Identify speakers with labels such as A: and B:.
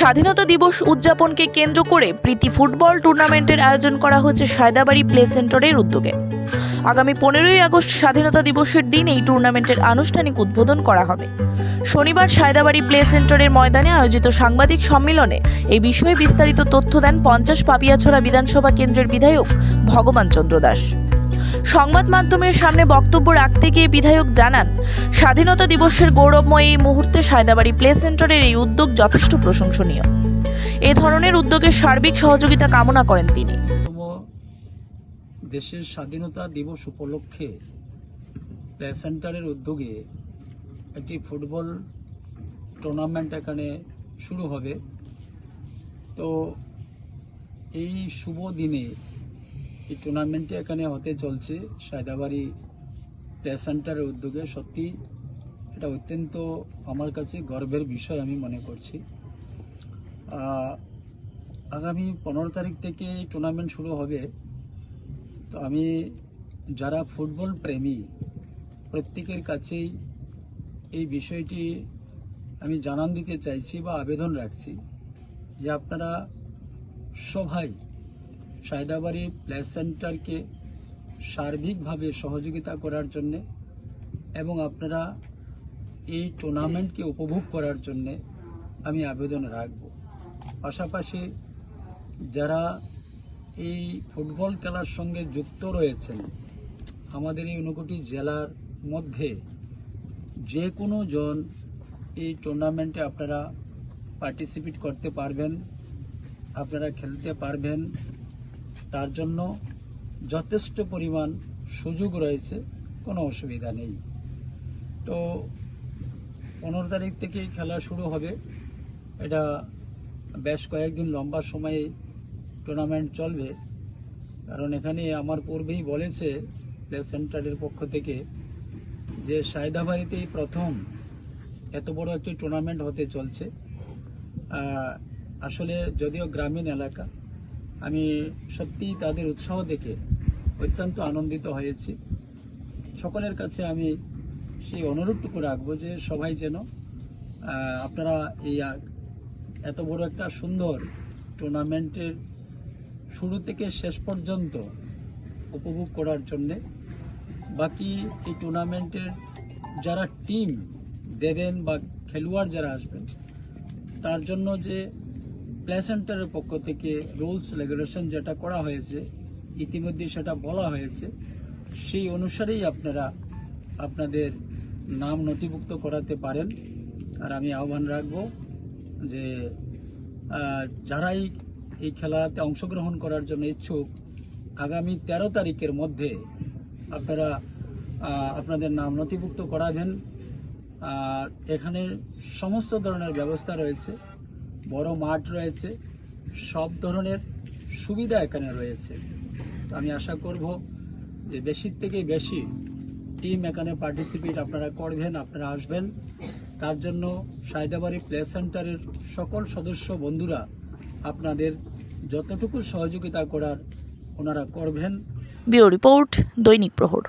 A: স্বাধীনতা দিবস উদযাপনকে কেন্দ্র করে প্রীতি ফুটবল টুর্নামেন্টের আয়োজন করা হয়েছে সায়দাবাড়ি প্লে সেন্টারের উদ্যোগে। আগামী পনেরোই আগস্ট স্বাধীনতা দিবসের দিন এই টুর্নামেন্টের আনুষ্ঠানিক উদ্বোধন করা হবে। শনিবার সায়দাবাড়ি প্লে সেন্টারের ময়দানে আয়োজিত সাংবাদিক সম্মেলনে এই বিষয়ে বিস্তারিত তথ্য দেন পঞ্চাশ পাপিয়াছড়া বিধানসভা কেন্দ্রের বিধায়ক ভগবান চন্দ্র দাস। সংবাদ মাধ্যমের সামনে বক্তব্য রাখতে গিয়ে বিধায়ক জানান, স্বাধীনতা দিবসের গৌরবময় এই মুহূর্তে সায়দাবাড়ি প্লে সেন্টারের এই উদ্যোগ যথেষ্ট প্রশংসনীয়। এ ধরনের উদ্যোগের সার্বিক সহযোগিতা কামনা করেন তিনি।
B: দেশের স্বাধীনতা দিবস উপলক্ষে প্লে সেন্টারের উদ্যোগে একটি ফুটবল টুর্নামেন্ট এখানে শুরু হবে। তো এই শুভ দিনে এই টুর্নামেন্টটি এখানে হতে চলছে। সায়দাবাড়ি প্লে সেন্টারের উদ্যোগে। সত্যি এটা অত্যন্ত আমার কাছে গর্বের বিষয় আমি মনে করছি। আগামী পনেরো তারিখ থেকে এই টুর্নামেন্ট শুরু হবে। তো আমি যারা ফুটবল প্রেমী, প্রত্যেকের কাছেই এই বিষয়টি আমি জানান দিতে চাইছি বা আবেদন রাখছি যে আপনারা সবাই সায়দাবাড়ি প্লে সেন্টারকে সার্বিকভাবে সহযোগিতা করার জন্যে এবং আপনারা এই টুর্নামেন্টকে উপভোগ করার জন্যে আমি আবেদন রাখব। পাশাপাশি যারা এই ফুটবল খেলার সঙ্গে যুক্ত রয়েছেন, আমাদের এই ঊনকোটি জেলার মধ্যে যে কোনো জন এই টুর্নামেন্টে আপনারা পার্টিসিপেট করতে পারবেন, আপনারা খেলতে পারবেন। তার জন্য যথেষ্ট পরিমাণ সুযোগ রয়েছে, কোনো অসুবিধা নেই। তো পনেরো তারিখ থেকেই খেলা শুরু হবে। এটা বেশ কয়েকদিন লম্বা সময়ে টুর্নামেন্ট চলবে। কারণ এখানে আমার পূর্বেই বলেছে প্লে সেন্টারের পক্ষ থেকে যে সায়দাবাড়িতেই প্রথম এত বড় একটি টুর্নামেন্ট হতে চলছে। আসলে যদিও গ্রামীণ এলাকা আমি সত্যিই তাদের উৎসাহ দেখে অত্যন্ত আনন্দিত হয়েছি। সকলের কাছে আমি সেই অনুরোধটুকু রাখব যে সবাই যেন আপনারা এই এত বড় একটা সুন্দর টুর্নামেন্টের শুরু থেকে শেষ পর্যন্ত উপভোগ করার জন্যে বাকি এই টুর্নামেন্টের যারা টিম দেবেন বা খেলোয়াড় যারা আসবেন, তার জন্য যে প্লে সেন্টারের পক্ষ থেকে রুলস রেগুলেশন যেটা করা হয়েছে, ইতিমধ্যে সেটা বলা হয়েছে, সেই অনুসারেই আপনারা আপনাদের নাম নথিভুক্ত করাতে পারেন। আর আমি আহ্বান রাখব যে যারাই এই খেলাতে অংশগ্রহণ করার জন্য ইচ্ছুক, আগামী তেরো তারিখের মধ্যে আপনারা আপনাদের নাম নথিভুক্ত করাবেন। আর এখানে সমস্ত ধরনের ব্যবস্থা রয়েছে। বড় মাঠ রয়েছে। সব ধরনের সুবিধা এখানে রয়েছে। তো আমি আশা করব যে বেশির থেকে বেশি টিম এখানে পার্টিসিপেট আপনারা করবেন, আপনারা আসবেন। তার জন্য সায়দাবাড়ি প্লে সেন্টারের সকল সদস্য বন্ধুরা আপনাদের যতটুকু সহযোগিতা করার ওনারা করবেন।
A: ব্যুরো রিপোর্ট দৈনিক প্রহর।